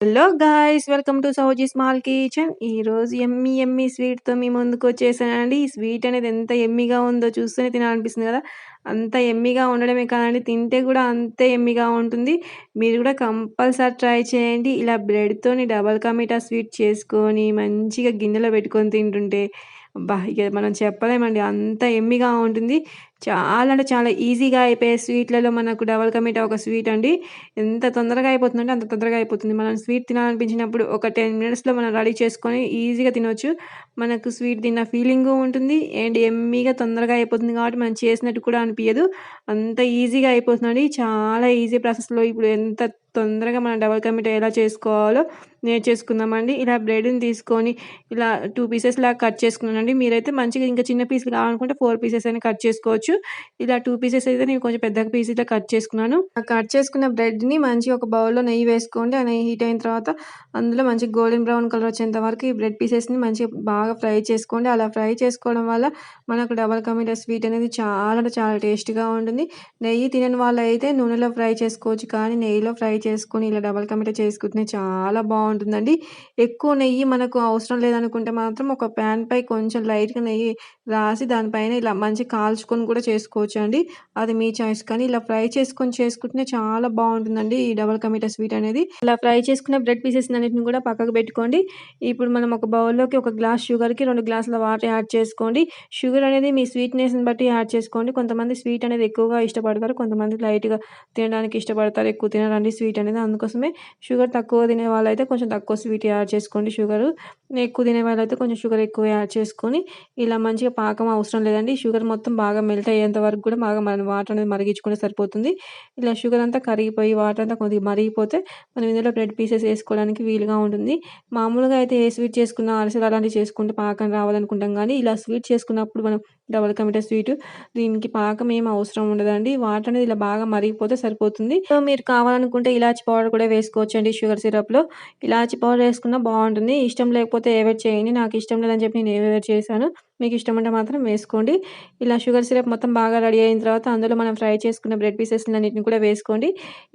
Hello guys welcome to సహోజీ small kitchen ఈరోజు ఎమ్మి ఎమ్మి స్వీట్తో మీ ముందుకు వచ్చేసానండి. ఈ స్వీట్ అనేది ఎంత ఎమ్మిగా ఉందో చూస్తూనే తినాలనిపిస్తుంది కదా. అంత ఎమ్మిగా ఉండడమే కాదండి. తింటే కూడా అంతే ఎమ్మిగా ఉంటుంది. మీరు కూడా కంపల్సరీ ట్రై చేయండి. ఇలా బ్రెడ్తోని డబల్ కమిటా స్వీట్ చేసుకొని మంచిగా గిన్నెలో పెట్టుకొని తింటుంటే అబ్బా ఇక మనం చెప్పలేమండి. అంత ఎమ్మిగా ఉంటుంది. చాలా అంటే చాలా ఈజీగా అయిపోయే స్వీట్లలో మనకు డబల్ కమిటా ఒక స్వీట్ అండి. ఎంత తొందరగా అయిపోతుందంటే అంత తొందరగా అయిపోతుంది. మనం స్వీట్ తినాలనిపించినప్పుడు ఒక టెన్ మినిట్స్లో మనం రెడీ చేసుకొని ఈజీగా తినొచ్చు. మనకు స్వీట్ తిన్న ఫీలింగు ఉంటుంది. అండ్ ఎమ్మీగా తొందరగా అయిపోతుంది కాబట్టి మనం చేసినట్టు కూడా అనిపించదు అంత ఈజీగా అయిపోతుందండి. చాలా ఈజీ ప్రాసెస్లో ఇప్పుడు ఎంత తొందరగా మనం డబల్ కమిటా ఎలా చేసుకోవాలో నేర్చేసుకుందామండి ఇలా బ్రెడ్ని తీసుకొని ఇలా టూ పీసెస్ లాగా కట్ చేసుకున్నానండి. మీరైతే మంచిగా ఇంకా చిన్న పీసులు కావాలనుకుంటే ఫోర్ పీసెస్ అయినా కట్ చేసుకోవచ్చు. ఇలా టూ పీసెస్ అయితే నేను కొంచెం పెద్ద పీస్ ఇట్లా కట్ చేసుకున్నాను. ఆ కట్ చేసుకున్న బ్రెడ్ని మంచిగా ఒక బౌల్లో నెయ్యి వేసుకోండి. ఆ నెయ్యి హీట్ అయిన తర్వాత అందులో మంచి గోల్డెన్ బ్రౌన్ కలర్ వచ్చేంత వరకు ఈ బ్రెడ్ పీసెస్ని మంచిగా బాగా ఫ్రై చేసుకోండి. అలా ఫ్రై చేసుకోవడం వల్ల మనకు డబల్ కమిటా స్వీట్ అనేది చాలా అంటే చాలా టేస్ట్గా ఉంటుంది. నెయ్యి తినని వాళ్ళు అయితే నూనెలో ఫ్రై చేసుకోవచ్చు. కానీ నెయ్యిలో ఫ్రై చేసుకొని ఇలా డబల్ కమిటా చేసుకుంటే చాలా బాగుంటుందండి. ఎక్కువ నెయ్యి మనకు అవసరం లేదనుకుంటే మాత్రం ఒక ప్యాన్ పై కొంచెం లైట్గా నెయ్యి రాసి దానిపైన ఇలా మంచి కాల్చుకొని కూడా చేసుకోవచ్చు అండి అది మీ చాయిస్. కానీ ఇలా ఫ్రై చేసుకొని చేసుకుంటే చాలా బాగుంటుందండి ఈ డబల్ కమిటా స్వీట్ అనేది. ఇలా ఫ్రై చేసుకున్న బ్రెడ్ పీసెస్ అన్నిటిని కూడా పక్కకు పెట్టుకోండి. ఇప్పుడు మనం ఒక బౌల్లోకి ఒక గ్లాస్ షుగర్కి రెండు గ్లాసుల వాటర్ యాడ్ చేసుకోండి. షుగర్ అనేది మీ స్వీట్నెస్ని బట్టి యాడ్ చేసుకోండి. కొంతమంది స్వీట్ అనేది ఎక్కువగా ఇష్టపడతారు. కొంతమంది లైట్గా తినడానికి ఇష్టపడతారు. ఎక్కువ తినరండి స్వీట్ అనేది. అందుకోసమే షుగర్ తక్కువ తినే వాళ్ళైతే కొంచెం కొంచెం తక్కువ స్వీట్ యాడ్ చేసుకోండి షుగర్. ఎక్కువ తినే వాళ్ళైతే కొంచెం షుగర్ ఎక్కువ యాడ్ చేసుకొని ఇలా మంచిగా పాకం అవసరం లేదండి. షుగర్ మొత్తం బాగా మెల్ట్ అయ్యేంత వరకు కూడా బాగా మనం వాటర్ అనేది మరిగించుకుంటే సరిపోతుంది. ఇలా షుగర్ అంతా కరిగిపోయి వాటర్ అంతా కొద్దిగా మరిగిపోతే మనం ఇందులో బ్రెడ్ పీసెస్ వేసుకోవడానికి వీలుగా ఉంటుంది. మామూలుగా అయితే ఏ స్వీట్ చేసుకున్న అరిసెలు అలాంటివి చేసుకుంటే పాకం రావాలనుకుంటాం కానీ ఇలా స్వీట్ చేసుకున్నప్పుడు మనం డబల్ కమిటా స్వీట్ దీనికి పాకం ఏం అవసరం ఉండదండి. వాటర్ అనేది ఇలా బాగా మరిగిపోతే సరిపోతుంది. మీరు కావాలనుకుంటే ఇలాచి పౌడర్ కూడా వేసుకోవచ్చండి షుగర్ సిరప్లో. ఇలాచి పౌడర్ వేసుకున్నా బాగుంటుంది. ఇష్టం లేకపోతే ఏవేట్ చేయండి. నాకు ఇష్టం లేదని చెప్పి నేను ఏవేవర్ చేశాను. మీకు ఇష్టం ఉంటే మాత్రం వేసుకోండి. ఇలా షుగర్ సిరప్ మొత్తం బాగా రెడీ అయిన తర్వాత అందులో మనం ఫ్రై చేసుకున్న బ్రెడ్ పీసెస్ అన్నిటిని కూడా వేసుకోండి.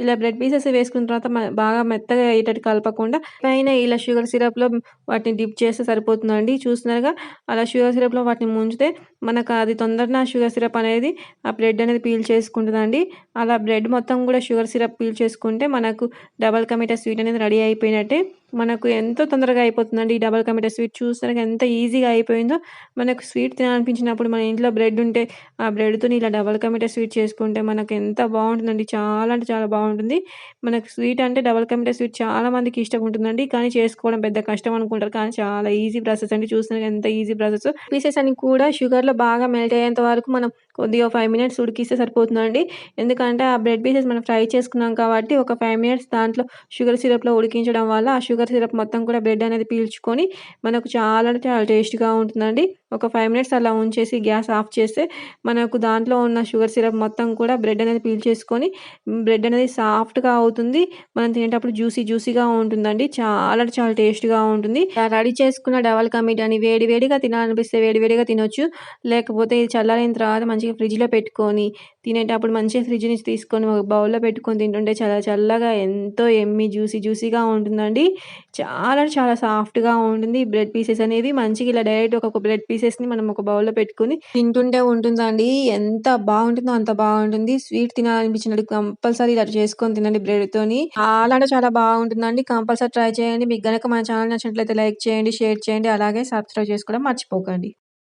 ఇలా బ్రెడ్ పీసెస్ వేసుకున్న తర్వాత బాగా మెత్తగా అయ్యేటట్టు కలపకుండా పైన ఇలా షుగర్ సిరప్లో వాటిని డిప్ చేస్తే సరిపోతుందండి. చూస్తున్నారుగా అలా షుగర్ సిరప్లో వాటిని ముంచితే మనకు అది తొందరగా షుగర్ సిరప్ అనేది ఆ బ్రెడ్ అనేది పీల్ చేసుకుంటుందండి. అలా బ్రెడ్ మొత్తం కూడా షుగర్ సిరప్ పీల్ చేసుకుంటే మనకు డబల్ కమిటా స్వీట్ అనేది రెడీ అయిపోయినట్టే. మనకు ఎంతో తొందరగా అయిపోతుందండి ఈ డబల్ కమిటా స్వీట్ చూస్తానికి ఎంత ఈజీగా అయిపోయిందో. మనకు స్వీట్ తినాలనిపించినప్పుడు మన ఇంట్లో బ్రెడ్ ఉంటే ఆ బ్రెడ్తో ఇలా డబల్ కమిటా స్వీట్ చేసుకుంటే మనకు ఎంత బాగుంటుందండి. చాలా అంటే చాలా బాగుంటుంది. మనకు స్వీట్ అంటే డబల్ కమిటా స్వీట్ చాలా మందికి ఇష్టం ఉంటుందండి. కానీ చేసుకోవడం పెద్ద కష్టం అనుకుంటారు. కానీ చాలా ఈజీ ప్రాసెస్ అండి. చూసినాక ఎంత ఈజీ ప్రాసెస్. పీసెస్ అని కూడా షుగర్లో బాగా మెల్ట్ అయ్యేంత వరకు మనం కొద్దిగా ఫైవ్ మినిట్స్ ఉడికిస్తే సరిపోతుందండి. ఎందుకంటే ఆ బ్రెడ్ పీసెస్ మనం ఫ్రై చేసుకున్నాం కాబట్టి ఒక ఫైవ్ మినిట్స్ దాంట్లో షుగర్ సిరప్లో ఉడికించడం వల్ల ఆ షుగర్ షుగర్ సిరప్ మొత్తం కూడా బ్రెడ్ అనేది పీల్చుకొని మనకు చాలా అంటే చాలా టేస్ట్గా ఉంటుందండి. ఒక ఫైవ్ మినిట్స్ అలా ఉంచేసి గ్యాస్ ఆఫ్ చేస్తే మనకు దాంట్లో ఉన్న షుగర్ సిరప్ మొత్తం కూడా బ్రెడ్ అనేది పీల్చేసుకొని బ్రెడ్ అనేది సాఫ్ట్గా అవుతుంది. మనం తినేటప్పుడు జ్యూసీ జ్యూసీగా ఉంటుందండి. చాలా చాలా టేస్ట్గా ఉంటుంది. రెడీ చేసుకున్న డబల్ కమిట్ అని వేడి వేడిగా తినాలనిపిస్తే వేడి వేడిగా తినొచ్చు. లేకపోతే ఇది చల్లారిన తర్వాత మంచిగా ఫ్రిడ్జ్లో పెట్టుకొని తినేటప్పుడు మంచిగా ఫ్రిడ్జ్ నుంచి తీసుకొని ఒక బౌల్లో పెట్టుకొని తింటుంటే చాలా చల్లగా ఎంతో ఎమ్మి జ్యూసీ జ్యూసీగా ఉంటుందండి. చాలా చాలా సాఫ్ట్గా ఉంటుంది. బ్రెడ్ పీసెస్ అనేది మంచిగా ఇలా డైరెక్ట్ ఒక బ్రెడ్ పీసెస్ని మనం ఒక బౌల్లో పెట్టుకుని తింటుంటే ఉంటుందండి. ఎంత బాగుంటుందో అంత బాగుంటుంది. స్వీట్ తినాలనిపించినట్టు కంపల్సరీ ఇలా చేసుకొని తినండి బ్రెడ్తోని. చాలా అంటే చాలా బాగుంటుందండి. కంపల్సరీ ట్రై చేయండి. మీకు గనక మన ఛానల్ నచ్చినట్లయితే లైక్ చేయండి షేర్ చేయండి. అలాగే సబ్స్క్రైబ్ చేసుకోవడం మర్చిపోకండి.